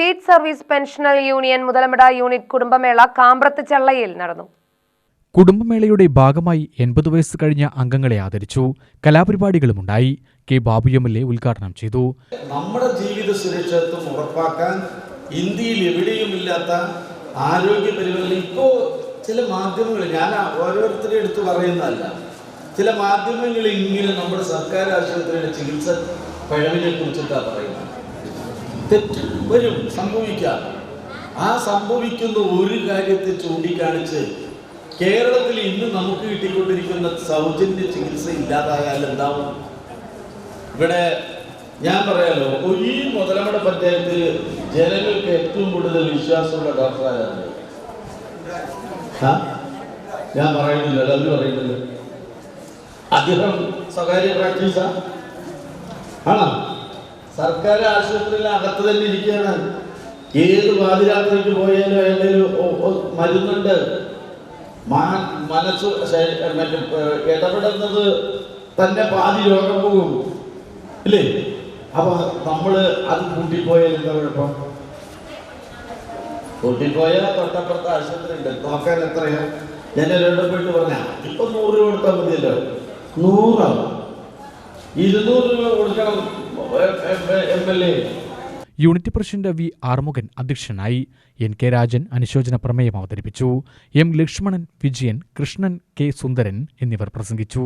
State service pensioners union Muthalamada unit കുടുംബമേള കാമ്പ്രത്ത് ചെള്ളയിൽ നടന്നു. കുടുംബമേളയുടെ ഭാഗമായി എൺപത് വയസ്സ് കഴിഞ്ഞ അംഗങ്ങളെ ആദരിച്ചു. കലാപരിപാടികളും ഉണ്ടായി. K Babu M L A ഉദ്ഘാടനം ചെയ്തു. നമ്മുടെ ജീവിത സുരക്ഷിതത്വം ഉറപ്പാക്കാൻ ഇന്ത്യയിൽ എവിടെയും ഇല്ലാത്ത ആരോഗ്യ പരിപാലനം ഇപ്പോൾ ചില മാധ്യമങ്ങൾ ഞാൻ ഓരോരുത്തരെ എടുത്ത് പറയുന്നതല്ല. ചില മാധ്യമങ്ങൾ ഇങ്ങനെ നമ്മുടെ സർക്കാർ ആശുപത്രിയുടെ ചികിത്സ പഴവിനെ കുറിച്ചിട്ടാണ് പറയുന്നത്. തെറ്റ് വരും. സംഭവിക്കാം. ആ സംഭവിക്കുന്ന ഒരു കാര്യത്തെ ചൂണ്ടിക്കാണിച്ച് കേരളത്തിൽ ഇന്ന് നമുക്ക് കിട്ടിക്കൊണ്ടിരിക്കുന്ന സൗജന്യ ചികിത്സ ഇല്ലാതായാൽ എന്താവും? ഇവിടെ ഞാൻ പറയാലോ ഈ മുതലമട പഞ്ചായത്തിൽ ജനങ്ങൾക്ക് ഏറ്റവും കൂടുതൽ വിശ്വാസമുള്ള ഡോക്ടറാണ് ആ? ഞാൻ പറയുന്നില്ല അത് പറയുന്നില്ല. അദ്ദേഹം സ്വകാര്യ പ്രാക്ടീസാ? ആണോ? സർക്കാർ ആശുപത്രിയിൽ അകത്ത് തന്നെ ഇരിക്കുകയാണ്. ഏത് പാതിരാത്രിക്ക് പോയാലും ഒ- മരുന്നുണ്ട്. മനസ്സ് മറ്റേ ഇടപെടുന്നത് തന്നെ പാതി രോഗം പോകും. ഇല്ലേ? അപ്പൊ നമ്മൾ അത് കൂട്ടിപ്പോയാൽ എന്താ കുഴപ്പം? കൂട്ടിപ്പോയാൽ തൊട്ടപ്പുറത്ത് ആശുപത്രി ഉണ്ട്. നോക്കാൻ എത്രയാ? ഞാൻ രണ്ടു പോയിട്ട് പറഞ്ഞ ഇപ്പൊ നൂറ് രൂപ കൊടുത്താൽ മതിയല്ലോ. നൂറോ? ഇരുന്നൂറ് രൂപ കൊടുക്കണം. യൂണിറ്റ് പ്രസിഡന്റ് വി ആർമുഖൻ അധ്യക്ഷനായി എൻ കെ രാജൻ അനുശോചന പ്രമേയം അവതരിപ്പിച്ചു. എം ലക്ഷ്മണൻ വിജയൻ കൃഷ്ണൻ കെ സുന്ദരൻ എന്നിവർ പ്രസംഗിച്ചു.